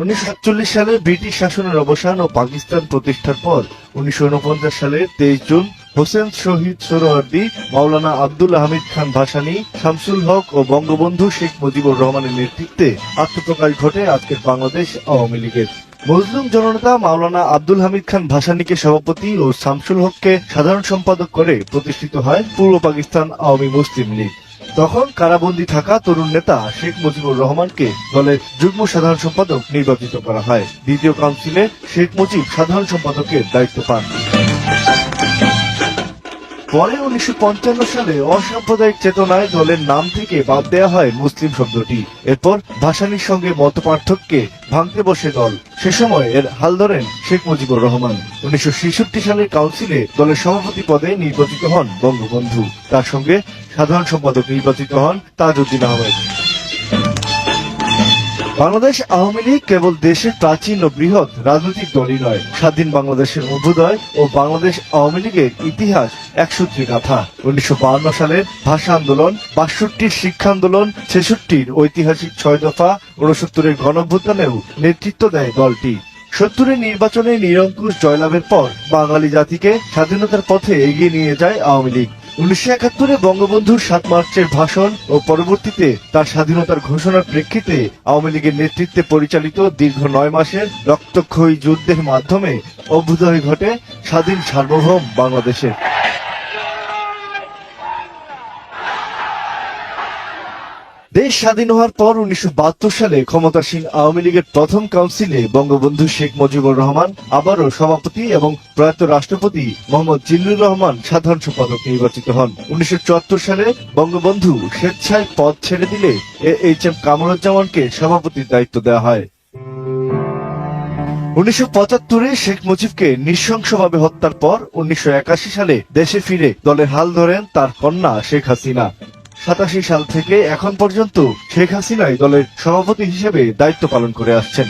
উনিশশো সালে ব্রিটিশ শাসনের অবসান ও পাকিস্তান প্রতিষ্ঠার পর উনিশশো সালের তেইশ জুন হোসেন শহীদ সোহরাওয়ার্দী মাওলানা আব্দুল হামিদ খান ভাসানী, শামসুল হক ও বঙ্গবন্ধু শেখ মুজিবুর রহমানের নেতৃত্বে আত্মপ্রকাশ ঘটে আজকের বাংলাদেশ আওয়ামী লীগের। মজলুম জননেতা মাওলানা আব্দুল হামিদ খান ভাসানীকে সভাপতি ও শামসুল হককে সাধারণ সম্পাদক করে প্রতিষ্ঠিত হয় পূর্ব পাকিস্তান আওয়ামী মুসলিম লীগ। তখন কারাবন্দী থাকা তরুণ নেতা শেখ মুজিবুর রহমানকে দলের যুগ্ম সাধারণ সম্পাদক নির্বাচিত করা হয়। দ্বিতীয় কাউন্সিলে শেখ মুজিব সাধারণ সম্পাদকের দায়িত্ব পান। পরে উনিশশো পঞ্চান্ন সালে অসাম্প্রদায়িক চেতনায় দলের নাম থেকে বাদ দেওয়া হয় মুসলিম শব্দটি। এরপর ভাসানির সঙ্গে মত পার্থক্যে ভাঙতে বসে দল। সে সময় এর হাল ধরেন শেখ মুজিবুর রহমান। উনিশশো সালের কাউন্সিলে দলের সভাপতি পদে নির্বাচিত হন বঙ্গবন্ধু। তার সঙ্গে সাধারণ সম্পাদক নির্বাচিত হন তাজউদ্দিন আহমেদ। বাংলাদেশ আওয়ামী লীগ কেবল দেশের প্রাচীন ও বৃহৎ রাজনৈতিক দলই নয়। স্বাধীন বাংলাদেশের অভ্যুদয় ও বাংলাদেশ আওয়ামী লীগের ইতিহাস একসূত্রী গাথা। উনিশশো সালের ভাষা আন্দোলন, বাষট্টির শিক্ষা আন্দোলন, ছেষট্টির ঐতিহাসিক ছয় দফা উনসত্তরের গণভ্যুত্থানেও নেতৃত্ব দেয় দলটি। সত্তরের নির্বাচনে নিরঙ্কুশ জয়লাভের পর বাঙালি জাতিকে স্বাধীনতার পথে এগিয়ে নিয়ে যায় আওয়ামী লীগ। উনিশশো একাত্তরে বঙ্গবন্ধুর সাত মার্চের ভাষণ ও পরবর্তীতে তার স্বাধীনতার ঘোষণার প্রেক্ষিতে আওয়ামী লীগের নেতৃত্বে পরিচালিত দীর্ঘ নয় মাসের রক্তক্ষয়ী যুদ্ধের মাধ্যমে অভ্যুদয় ঘটে স্বাধীন সার্বভৌম বাংলাদেশের। দেশ স্বাধীন হওয়ার পর উনিশশো বাহাত্তর সালে ক্ষমতাসীন আওয়ামী লীগের প্রথম কাউন্সিলে বঙ্গবন্ধু শেখ মুজিবুর রহমান আবারও সভাপতি এবং প্রয়াত রাষ্ট্রপতি মোহাম্মদ জিল্লুর রহমান সাধারণ সম্পাদক নির্বাচিত হন। উনিশশো চুয়াত্তর সালে বঙ্গবন্ধু স্বেচ্ছায় পদ ছেড়ে দিলে এ এইচ এম কামরুজ্জামানকে সভাপতির দায়িত্ব দেওয়া হয়। উনিশশো পঁচাত্তরে শেখ মুজিবকে নৃশংসভাবে হত্যার পর উনিশশো একাশি সালে দেশে ফিরে দলের হাল ধরেন তার কন্যা শেখ হাসিনা। সাতাশি সাল থেকে এখন পর্যন্ত শেখ হাসিনাই দলের সভাপতি হিসেবে দায়িত্ব পালন করে আসছেন।